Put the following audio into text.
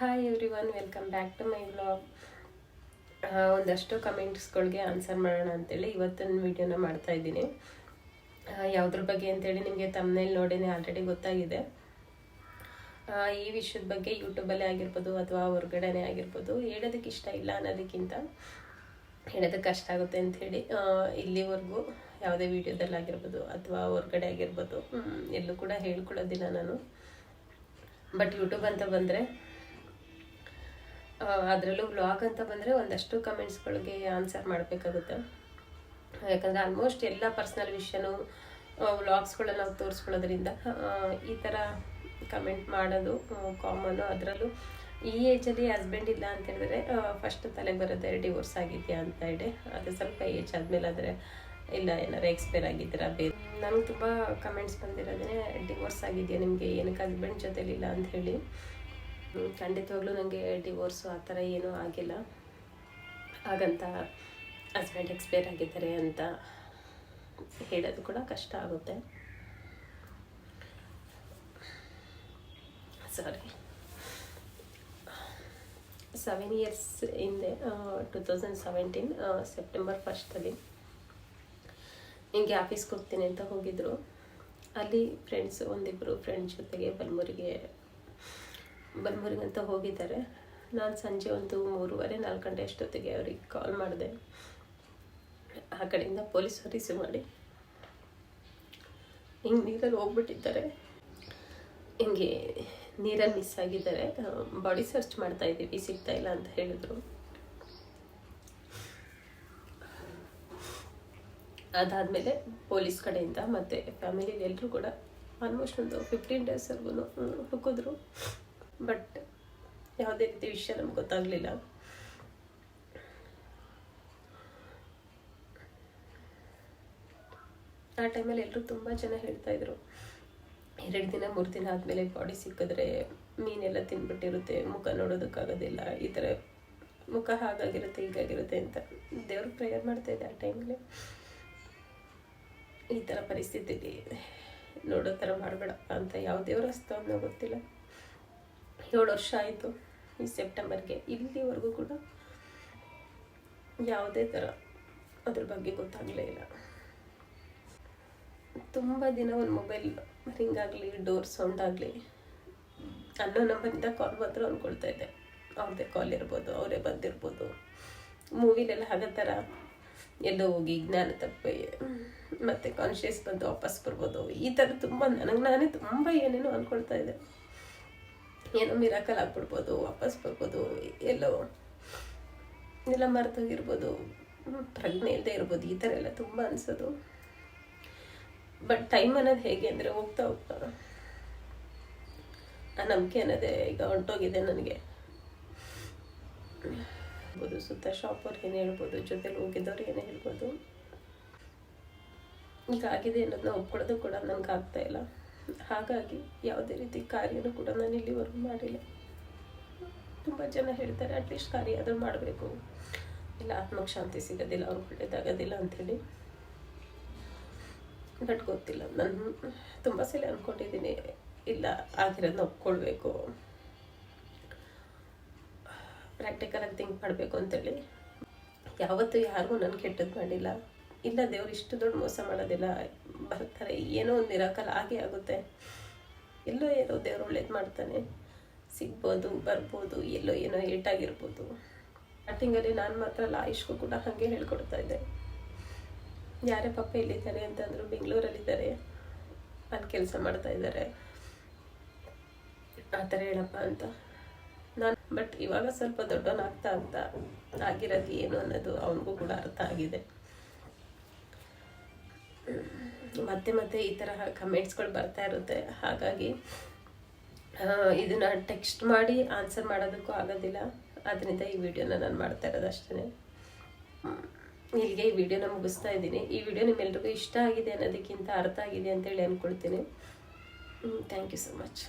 Hi everyone welcome back to my blog ಒಂದಷ್ಟು ಕಮೆಂಟ್ಸ್ಗಳಿಗೆ answer ಮಾಡೋಣ ಅಂತೇಳಿ ಇವತ್ತಿನ ವಿಡಿಯೋನ ಮಾಡ್ತಾ ಇದ್ದೀನಿ. ಯಾವುದ್ರ ಬಗ್ಗೆ ಅಂತೇಳಿ ನಿಮಗೆ ತಮ್ಮನೇಲಿ ನೋಡಿನೇ ಆಲ್ರೆಡಿ ಗೊತ್ತಾಗಿದೆ. ಈ ವಿಷಯದ ಬಗ್ಗೆ ಯೂಟ್ಯೂಬಲ್ಲೇ ಆಗಿರ್ಬೋದು ಅಥವಾ ಹೊರ್ಗಡೆನೇ ಆಗಿರ್ಬೋದು ಹೇಳೋದಕ್ಕೆ ಇಷ್ಟ ಇಲ್ಲ ಅನ್ನೋದಕ್ಕಿಂತ ಹೇಳೋದಕ್ಕೆ ಕಷ್ಟ ಆಗುತ್ತೆ ಅಂಥೇಳಿ ಇಲ್ಲಿವರೆಗೂ ಯಾವುದೇ ವಿಡಿಯೋದಲ್ಲಿ ಆಗಿರ್ಬೋದು ಅಥವಾ ಹೊರ್ಗಡೆ ಆಗಿರ್ಬೋದು ಎಲ್ಲೂ ಕೂಡ ಹೇಳ್ಕೊಳ್ಳೋದಿಲ್ಲ ನಾನು. ಬಟ್ ಯೂಟ್ಯೂಬ್ ಅಂತ ಬಂದರೆ ಅದರಲ್ಲೂ ವ್ಲಾಗ್ ಅಂತ ಬಂದರೆ ಒಂದಷ್ಟು ಕಮೆಂಟ್ಸ್ಗಳಿಗೆ ಆನ್ಸರ್ ಮಾಡಬೇಕಾಗುತ್ತೆ. ಯಾಕಂದರೆ ಆಲ್ಮೋಸ್ಟ್ ಎಲ್ಲ ಪರ್ಸ್ನಲ್ ವಿಷಯನೂ ವ್ಲಾಗ್ಸ್ಗಳನ್ನ ನಾವು ತೋರಿಸ್ಕೊಳ್ಳೋದ್ರಿಂದ ಈ ಥರ ಕಮೆಂಟ್ ಮಾಡೋದು ಕಾಮನ್ನು ಅದರಲ್ಲೂ ಈ ಏಜಲ್ಲಿ ಹಸ್ಬೆಂಡ್ ಇಲ್ಲ ಅಂತ ಹೇಳಿದ್ರೆ ಫಸ್ಟ್ ತಲೆಗೆ ಬರುತ್ತೆ ಡಿವೋರ್ಸ್ ಆಗಿದೆಯಾ? ಅಂತ ಹೇಳಿ. ಅದು ಸ್ವಲ್ಪ ಏಜ್ ಆದಮೇಲೆ ಆದರೆ ಇಲ್ಲ ಏನಾರು ಎಕ್ಸ್ಪೈರ್ ಆಗಿದ್ದೀರಾ? ಬೇರೆ. ನನಗೆ ತುಂಬ ಕಮೆಂಟ್ಸ್ ಬಂದಿರೋದೇ ಡಿವೋರ್ಸ್ ಆಗಿದೆಯಾ? ನಿಮಗೆ ಏನಕ್ಕೆ ಹಸ್ಬೆಂಡ್ ಜೊತೆಲಿಲ್ಲ? ಅಂತ ಹೇಳಿ. ಖಂಡಿತವಾಗ್ಲೂ ನನಗೆ ಡಿವೋರ್ಸು ಆ ಥರ ಏನೂ ಆಗಿಲ್ಲ. ಹಾಗಂತ ಹಸ್ಬೆಂಡ್ ಎಕ್ಸ್ಪೈರ್ ಆಗಿದ್ದಾರೆ ಅಂತ ಹೇಳೋದು ಕೂಡ ಕಷ್ಟ ಆಗುತ್ತೆ. ಸಾರಿ ಸೆವೆನ್ ಇಯರ್ಸ್ ಹಿಂದೆ ಟು ತೌಸಂಡ್ ಸೆವೆಂಟೀನ್ ಸೆಪ್ಟೆಂಬರ್ ಫಸ್ಟಲ್ಲಿ ಹಿಂಗೆ ಆಫೀಸ್ಗೆ ಹೋಗ್ತೀನಿ ಅಂತ ಹೋಗಿದ್ರು. ಅಲ್ಲಿ ಫ್ರೆಂಡ್ಸ್ ಒಂದಿಬ್ಬರು ಫ್ರೆಂಡ್ಸ್ ಜೊತೆಗೆ ಬಲ್ಮೂರಿಗೆ ಬಲ್ಮೂರಿಗೆ ಅಂತ ಹೋಗಿದ್ದಾರೆ. ನಾನು ಸಂಜೆ ಒಂದು ಮೂರುವರೆ, ನಾಲ್ಕು ಗಂಟೆ ಅಷ್ಟೊತ್ತಿಗೆ ಅವ್ರಿಗೆ ಕಾಲ್ ಮಾಡಿದೆ. ಆ ಕಡೆಯಿಂದ ಪೊಲೀಸರು ರಿಸೀವ್ ಮಾಡಿ. ಹಿಂಗೆ ನೀರಲ್ಲಿ ಹೋಗ್ಬಿಟ್ಟಿದ್ದಾರೆ. ಹಿಂಗೆ ನೀರಲ್ಲಿ ಮಿಸ್ ಆಗಿದ್ದಾರೆ. ಬಾಡಿ ಸರ್ಚ್ ಮಾಡ್ತಾ ಇದ್ದೀವಿ, ಸಿಗ್ತಾ ಇಲ್ಲ ಅಂತ ಹೇಳಿದ್ರು. ಅದಾದಮೇಲೆ ಪೊಲೀಸ್ ಕಡೆಯಿಂದ ಮತ್ತು ಫ್ಯಾಮಿಲಿಯಲ್ಲಿ ಎಲ್ಲರೂ ಕೂಡ ಆಲ್ಮೋಸ್ಟ್ ಒಂದು ಫಿಫ್ಟೀನ್ ಡೇಸ್ವರೆಗೂ ಹುಕ್ಕಿದ್ರು. ಬಟ್ ಯಾವುದೇ ರೀತಿ ವಿಷಯ ನಮ್ಗೆ ಗೊತ್ತಾಗಲಿಲ್ಲ. ಆ ಟೈಮಲ್ಲಿ ಎಲ್ಲರೂ ತುಂಬ ಜನ ಹೇಳ್ತಾ ಇದ್ರು. ಎರಡು ದಿನ, ಮೂರು ದಿನ ಆದಮೇಲೆ ಬಾಡಿ ಸಿಕ್ಕಿದ್ರೆ ಮೀನೆಲ್ಲ ತಿನ್ಬಿಟ್ಟಿರುತ್ತೆ, ಮುಖ ನೋಡೋದಕ್ಕಾಗೋದಿಲ್ಲ, ಈ ಥರ ಮುಖ ಹಾಗಾಗಿರುತ್ತೆ, ಹೀಗಾಗಿರುತ್ತೆ ಅಂತ ದೇವ್ರಿಗೆ ಪ್ರೇಯರ್ ಮಾಡ್ತಾ ಇದ್ದೆ ಆ ಟೈಮಲ್ಲಿ ಈ ಥರ ಪರಿಸ್ಥಿತಿಲಿ ನೋಡೋ ಥರ ಮಾಡಬೇಡ ಅಂತ ಯಾವ ದೇವ್ರ ಹಸ್ತ ಅನ್ನೋ ಗೊತ್ತಿಲ್ಲ. ಏಳು ವರ್ಷ ಆಯಿತು ಈ ಸೆಪ್ಟೆಂಬರ್ಗೆ. ಇಲ್ಲಿವರೆಗೂ ಕೂಡ ಯಾವುದೇ ಥರ ಅದ್ರ ಬಗ್ಗೆ ಗೊತ್ತಾಗಲೇ ಇಲ್ಲ. ತುಂಬ ದಿನ ಒಂದು ಮೊಬೈಲ್ ರಿಂಗ್ ಆಗಲಿ, ಡೋರ್ ಸೌಂಡ್ ಆಗಲಿ ಅನ್ನೋ ನಂಬರಿಂದ ಕಾಲ್ ಬಂದರೂ ಅಂದ್ಕೊಳ್ತಾ ಇದ್ದೆ ಅವ್ರದ್ದೇ ಕಾಲ್ ಇರ್ಬೋದು, ಅವರೇ ಬಂದಿರ್ಬೋದು. ಮೂವಿಲೆಲ್ಲ ಹಾಗೋ ಥರ ಎಲ್ಲೋ ಹೋಗಿ ಜ್ಞಾನ ತಪ್ಪಿ, ಮತ್ತು ಕಾನ್ಷಿಯಸ್ ಬಂದು ವಾಪಸ್ ಬರ್ಬೋದು. ಈ ಥರ ತುಂಬ ನನಗೆ, ನಾನೇ ತುಂಬ ಏನೇನೋ ಅಂದ್ಕೊಳ್ತಾ ಇದ್ದೆ. ಏನೋ ಮಿರಾಕಲ್ ಆಗ್ಬಿಡ್ಬೋದು, ವಾಪಸ್ ಬರ್ಬೋದು, ಎಲ್ಲೋ ಎಲ್ಲ ಮರ್ತೋಗಿರ್ಬೋದು, ಪ್ರಜ್ಞೆ ಇಲ್ಲದೆ ಇರ್ಬೋದು, ಈ ಥರ ಎಲ್ಲ ತುಂಬ ಅನಿಸೋದು. ಬಟ್ ಟೈಮ್ ಅನ್ನೋದು ಹೇಗೆ ಅಂದರೆ ಹೋಗ್ತಾ ಹೋಗ್ತಾ ಆ ನಂಬಿಕೆ ಅನ್ನೋದೇ ಈಗ ಹೊಂಟೋಗಿದೆ ನನಗೆ. ಹೇಳ್ಬೋದು, ಸುತ್ತ ಅವ್ರಿಗೆ ಏನು ಹೇಳ್ಬೋದು, ಜೊತೆಲಿ ಹೋಗಿದ್ದವ್ರು ಏನೇ ಹೇಳ್ಬೋದು. ಈಗ ಆಗಿದೆ ಅನ್ನೋದನ್ನ ಒಪ್ಕೊಳ್ಳೋದು ಕೂಡ ನನಗೆ ಆಗ್ತಾ ಇಲ್ಲ. ಹಾಗಾಗಿ ಯಾವುದೇ ರೀತಿ ಕಾರ್ಯನೂ ಕೂಡ ನಾನು ಇಲ್ಲಿವರೆಗೂ ಮಾಡಿಲ್ಲ. ತುಂಬ ಜನ ಹೇಳ್ತಾರೆ ಅಟ್ಲೀಸ್ಟ್ ಕಾರ್ಯ ಆದರೂ ಮಾಡಬೇಕು. ಇಲ್ಲ ಆತ್ಮಕ್ಕೆ ಶಾಂತಿ ಸಿಗೋದಿಲ್ಲ ಅವ್ರಿಗೆ ಒಳ್ಳೇದಾಗೋದಿಲ್ಲ ಅಂಥೇಳಿ. ಬಟ್ ಗೊತ್ತಿಲ್ಲ, ನಾನು ತುಂಬ ಸಲ ಅಂದ್ಕೊಂಡಿದ್ದೀನಿ ಇಲ್ಲ ಆಗಿರೋದನ್ನ ಒಪ್ಕೊಳ್ಬೇಕು. ಪ್ರಾಕ್ಟಿಕಲಾಗಿ ಥಿಂಕ್ ಮಾಡಬೇಕು ಅಂತೇಳಿ ಯಾವತ್ತೂ ಯಾರಿಗೂ ನಾನು ಕೆಟ್ಟದ್ದು ಮಾಡಿಲ್ಲ. ಇಲ್ಲ ದೇವ್ರು ಇಷ್ಟು ದೊಡ್ಡ ಮೋಸ ಮಾಡೋದಿಲ್ಲ, ಬರ್ತಾರೆ, ಏನೋ ಒಂದು ನಿರಾಕಲ್ ಆಗೇ ಆಗುತ್ತೆ. ಎಲ್ಲೋ ಏನೋ ದೇವ್ರು ಒಳ್ಳೇದು ಮಾಡ್ತಾನೆ. ಸಿಗ್ಬೋದು, ಬರ್ಬೋದು, ಎಲ್ಲೋ ಏನೋ ಏಟಾಗಿರ್ಬೋದು. ಸ್ಟಾರ್ಟಿಂಗಲ್ಲಿ ನಾನು ಮಾತ್ರ ಲಾಯಿಷ್ಗೂ ಕೂಡ ಹಾಗೆ ಹೇಳ್ಕೊಡ್ತಾ ಇದ್ದೆ. ಯಾರೇ ಪಪ್ಪ ಎಲ್ಲಿದ್ದಾರೆ ಅಂತಂದ್ರು ಬೆಂಗಳೂರಲ್ಲಿದ್ದಾರೆ. ಅಲ್ಲಿ ಕೆಲಸ ಮಾಡ್ತಾ ಇದ್ದಾರೆ. ಆ ಥರ ಹೇಳಪ್ಪ ಅಂತ. ನಾನು ಬಟ್ ಇವಾಗ ಸ್ವಲ್ಪ ದೊಡ್ಡವನಾಗ್ತಾ ಆಗ್ತಾ ಆಗಿರೋದು ಏನು ಅನ್ನೋದು ಅವನಿಗೂ ಕೂಡ ಅರ್ಥ ಆಗಿದೆ. ಮತ್ತೆ ಮತ್ತೆ ಈ ತರಹ ಕಮೆಂಟ್ಸ್ಗಳು ಬರ್ತಾ ಇರುತ್ತೆ. ಹಾಗಾಗಿ ಇದನ್ನು ಟೆಕ್ಸ್ಟ್ ಮಾಡಿ ಆನ್ಸರ್ ಮಾಡೋದಕ್ಕೂ ಆಗೋದಿಲ್ಲ. ಅದರಿಂದ ಈ ವಿಡಿಯೋನ ನಾನು ಮಾಡ್ತಾ ಇರೋದು ಅಷ್ಟೇ ಇಲ್ಲಿಗೆ ಈ ವಿಡಿಯೋನ ಮುಗಿಸ್ತಾ ಇದ್ದೀನಿ. ಈ ವಿಡಿಯೋ ನಿಮ್ಮೆಲ್ರಿಗೂ ಇಷ್ಟ ಆಗಿದೆ ಅನ್ನೋದಕ್ಕಿಂತ ಅರ್ಥ ಆಗಿದೆ ಅಂತೇಳಿ ಅಂದ್ಕೊಳ್ತೀನಿ ಥ್ಯಾಂಕ್ ಯು ಸೊ ಮಚ್